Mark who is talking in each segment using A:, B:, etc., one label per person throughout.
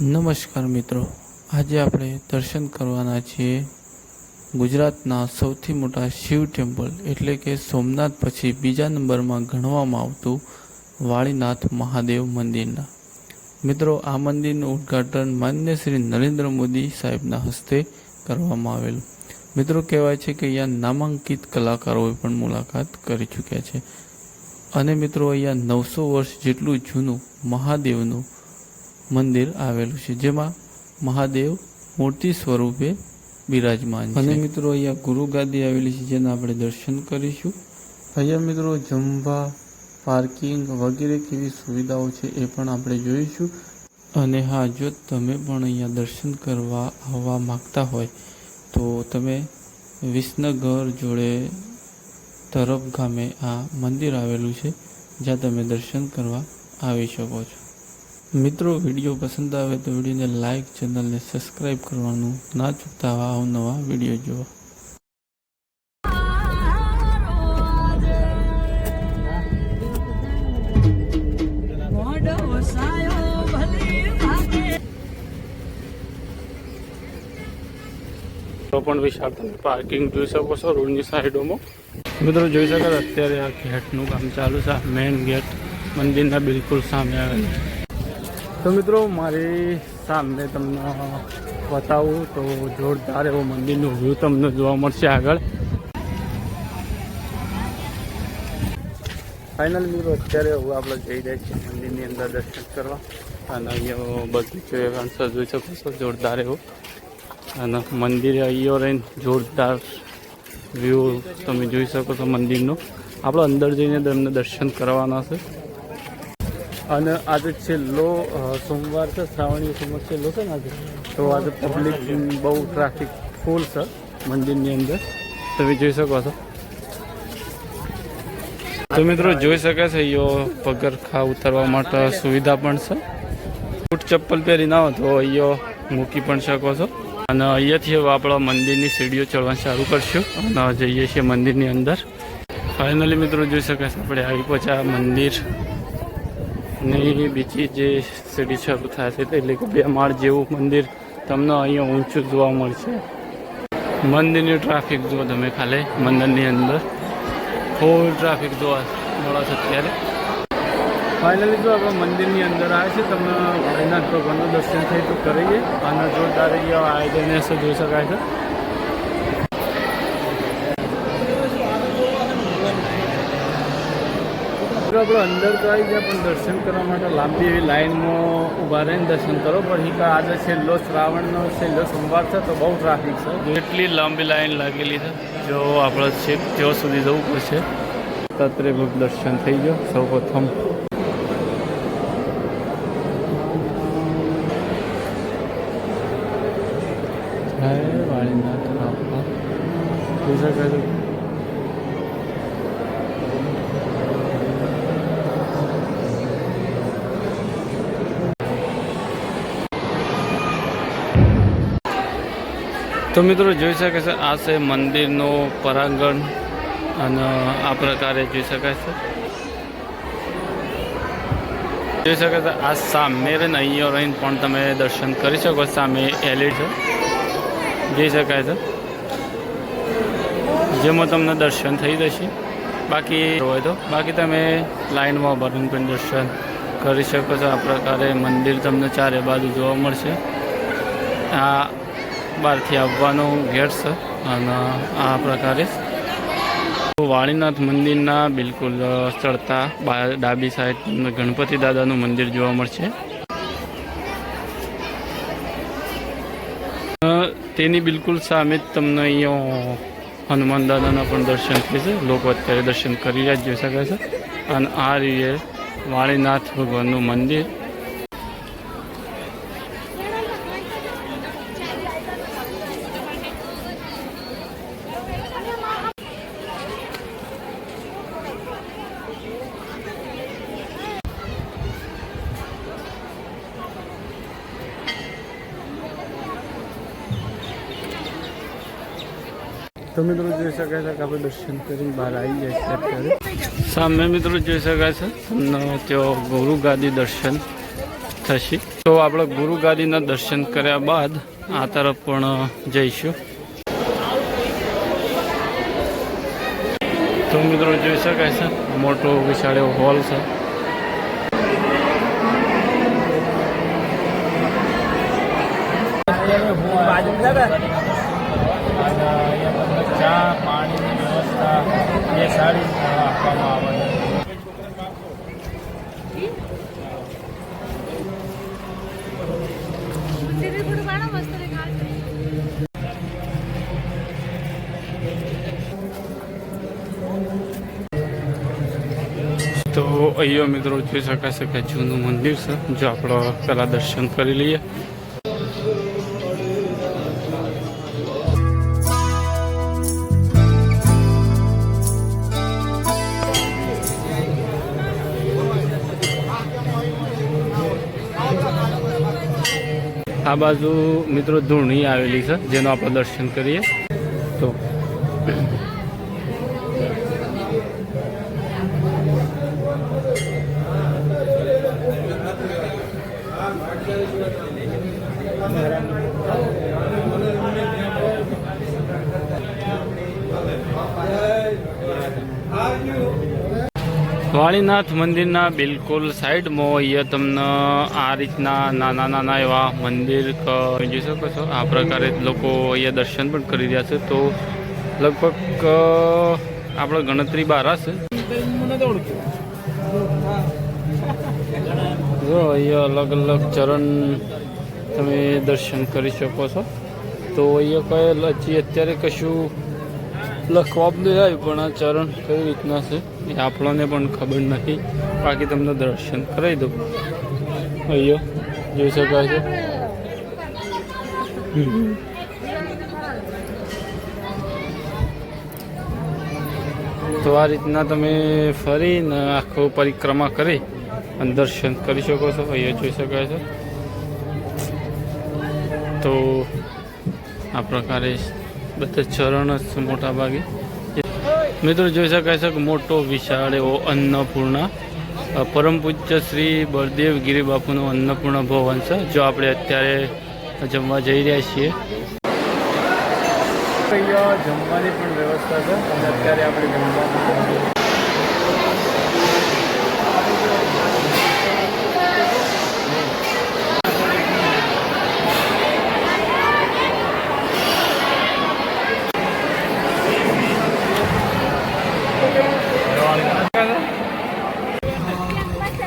A: નમસ્કાર મિત્રો. આજે આપણે દર્શન કરવાના છીએ ગુજરાતના સૌથી મોટા શિવ ટેમ્પલ એટલે કે સોમનાથ પછી બીજા નંબરમાં ગણવામાં આવતું વાળીનાથ મહાદેવ મંદિરના. મિત્રો, આ મંદિરનું ઉદ્ઘાટન માન્ય શ્રી નરેન્દ્ર મોદી સાહેબના હસ્તે કરવામાં આવેલું. મિત્રો, કહેવાય છે કે અહીંયા નામાંકિત કલાકારોએ પણ મુલાકાત કરી ચૂક્યા છે. અને મિત્રો, અહીંયા નવસો વર્ષ જેટલું જૂનું મહાદેવનું મંદિર આવેલું છે જેમાં મહાદેવ મૂર્તિ સ્વરૂપે બિરાજમાન છે. અને મિત્રો અહીંયા ગુરુગાદી આવેલી છે જેના આપણે દર્શન કરીશું. અહીંયા મિત્રો જમવા પાર્કિંગ વગેરે કેવી સુવિધાઓ છે એ પણ આપણે જોઈશું. અને હા જો તમે પણ અહીંયા દર્શન કરવા આવવા માંગતા હોય તો તમે વિસનગર જોડે તરફ ગામે આ મંદિર આવેલું છે જ્યાં તમે દર્શન કરવા આવી શકો છો. મિત્રો, વીડિયો પસંદ આવે તો વિડીયોને લાઇક ચેનલને સબસ્ક્રાઈબ કરવાનું ના ચૂકતા. આવા નવા વીડિયો જોવા. તો પણ વિશાળ તમે પાર્કિંગ જોઈ શકો છો રોડની સાઈડોમાં. મિત્રો, જોઈ શકો અત્યારે આ ગેટનું કામ ચાલુ છે. મેઇન ગેટ મંદિરના બિલકુલ સામે આવેલું તો મિત્રો, મારી સામે તમને બતાવું તો જોરદાર એવો મંદિરનું વ્યૂ તમને જોવા મળશે આગળ. ફાઇનલ મિત્રો, અત્યારે હવે આપણે જઈ રહ્યા છીએ મંદિરની અંદર દર્શન કરવા. અને અહીંયા બગીચો એ કાંસર જોઈ શકો છો, જોરદાર એવો. અને મંદિરે અહીંયા રહીને જોરદાર વ્યૂ તમે જોઈ શકો છો મંદિરનો. આપણે અંદર જઈને તમને દર્શન કરવાના છે. અને આજે છેલ્લો સોમવાર છે શ્રાવણી સોમવાર છેલ્લો છે ને આજે? તો આજે પબ્લિક બહુ ટ્રાફિક ફૂલ છે મંદિરની અંદર. તમે જોઈ શકો છો. તો મિત્રો જોઈ શકે છે અહીંયા પગરખા ઉતરવા માટે સુવિધા પણ છે. બૂટ ચપ્પલ પહેરી ના હોય તો અહીંયા મૂકી પણ શકો છો. અને અહીંયાથી હવે આપણા મંદિરની સીડીઓ ચડવાનું ચાલુ કરશું અને જઈએ છીએ મંદિરની અંદર. ફાઇનલી મિત્રો જોઈ શકે છે, આપણે આવી પહોંચ્યા મંદિર. ની બીજી જે સીડી શરૂ થશે એટલે કે બે માળ જેવું મંદિર તમને અહીંયા ઊંચું જોવા મળશે. મંદિરની ટ્રાફિક જુઓ તમે ખાલી, મંદિરની અંદર. ફૂલ ટ્રાફિક જોવા મળે છે અત્યારે. ફાઇનલી જો આપણે મંદિરની અંદર આવે છે, તમને ભાઈનાથ ભગવાનનું દર્શન થઈ તો કરીએ. અને જોરદાર આયોજન જોઈ શકાય છે. મિત્રો આપણે અંદર તો આવી ગયા પણ દર્શન કરવા માટે લાંબી એવી લાઇનમાં ઊભા રહીને દર્શન કરો. પણ હિકા આજે છેલ્લો શ્રાવણનો છેલ્લો સોમવાર છે તો બહુ ટ્રાફિક છે. એટલી લાંબી લાઈન લાગેલી છે જો આપણે છેક ત્યાં સુધી જવું પડશે. તત્રે દર્શન થઈ ગયો સૌ પ્રથમ તો મિત્રો જોઈ શકે છે, આ છે મંદિરનું પરાંગણ અને આ પ્રકારે જોઈ શકાય છે. જોઈ શકે છે, આ સામે રહીને અહીંયા રહીને પણ તમે દર્શન કરી શકો, સામે એલઈ છે. જોઈ શકાય છે. જેમાં તમને દર્શન થઈ જશે. બાકી હોય તો, બાકી તમે લાઈનમાં ભરીને પણ દર્શન કરી શકો છો. આ પ્રકારે મંદિર તમને ચારે બાજુ જોવા મળશે. આ બહારથી આવવાનો ગેટ છે. અને આ પ્રકારે. વાળીનાથ મંદિરના બિલકુલ ચડતા ડાબી સાઈડ ગણપતિ દાદાનું મંદિર જોવા મળશે. તેની બિલકુલ સામે જ તમને અહીંયા હનુમાન દાદાના પણ દર્શન થશે લોકો અત્યારે દર્શન કરી જ જોઈ શકે છે. અને આ રીતે વાળીનાથ ભગવાનનું મંદિર તો મિત્રો જોઈ શકાય છે કે આપણે દર્શન કરીને બહાર આવી જાય છે અત્યારે. સામે મિત્રો જોઈ શકાય છે. તમને ત્યાં ગુરુ ગાદી દર્શન થશે. તો આપણે ગુરુ ગાદીના દર્શન કર્યા બાદ આ તરફ પણ જઈશું. તો મિત્રો જોઈ શકાય છે મોટો વિશાળ એવો હોલ છે.
B: ચા, પાણીની વ્યવસ્થા એ સારી આપવામાં આવે
A: તો અહીંયા મિત્રો જોઈ શકાય છે કે જૂનું મંદિર છે. જો આપણે પહેલાં દર્શન કરી લઈએ. આ બાજુ મિત્રો ધૂણી આવેલી છે જેનું આપણે દર્શન કરીએ. તો વાળીનાથ મંદિરના બિલકુલ સાઈડમાં અહીંયા તમને આ રીતના નાના નાના એવા મંદિર જોઈ શકો છો. આ પ્રકારે લોકો અહીંયા દર્શન પણ કરી રહ્યા છે. તો લગભગ આપણે ગણતરી બાર હશે. જો અહીંયા અલગ અલગ ચરણ તમે દર્શન કરી શકો છો. તો અહીંયા કઈ હજી અત્યારે કશું લખવા નહીં આવ્યું, પણ આ ચરણ કઈ રીતના છે? એ આપણને પણ ખબર નથી. બાકી તમને દર્શન કરાવી દઉં. અહીંયા જોઈ શકાય છે? તો આ રીતના તમે ફરીને આખો પરિક્રમા કરી અને દર્શન કરી શકો છો. અહીંયા જોઈ શકાય છે? તો આ પ્રકારે બધા ચરણ જ મોટા ભાગે મિત્રો જોઈ શકાય છે કે મોટો, વિશાળ એવો અન્નપૂર્ણા પરમ પૂજ્ય શ્રી બળદેવ ગિરી અન્નપૂર્ણ ભવન છે જો આપણે અત્યારે જમવા જઈ રહ્યા છીએ.
B: જમવાની પણ વ્યવસ્થા છે અત્યારે આપણે જમવાનું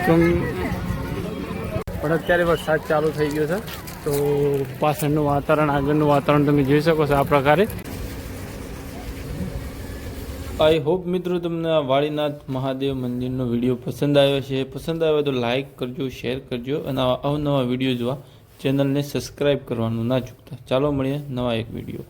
A: પણ અત્યારે વરસાદ ચાલુ થઈ ગયો છે, તો પાછળનું વાતાવરણ, આગળનું વાતાવરણ તમે જોઈ શકો છો આ પ્રકારે. આઈ હોપ મિત્રો તમને આ વાળીનાથ મહાદેવ મંદિરનો વીડિયો પસંદ આવ્યો છે. પસંદ આવ્યો તો લાઇક કરજો શેર કરજો અને અવનવા વીડિયો જોવા ચેનલને સબસ્ક્રાઈબ કરવાનું ના ચૂકતા. ચાલો મળીએ નવા એક વીડિયો.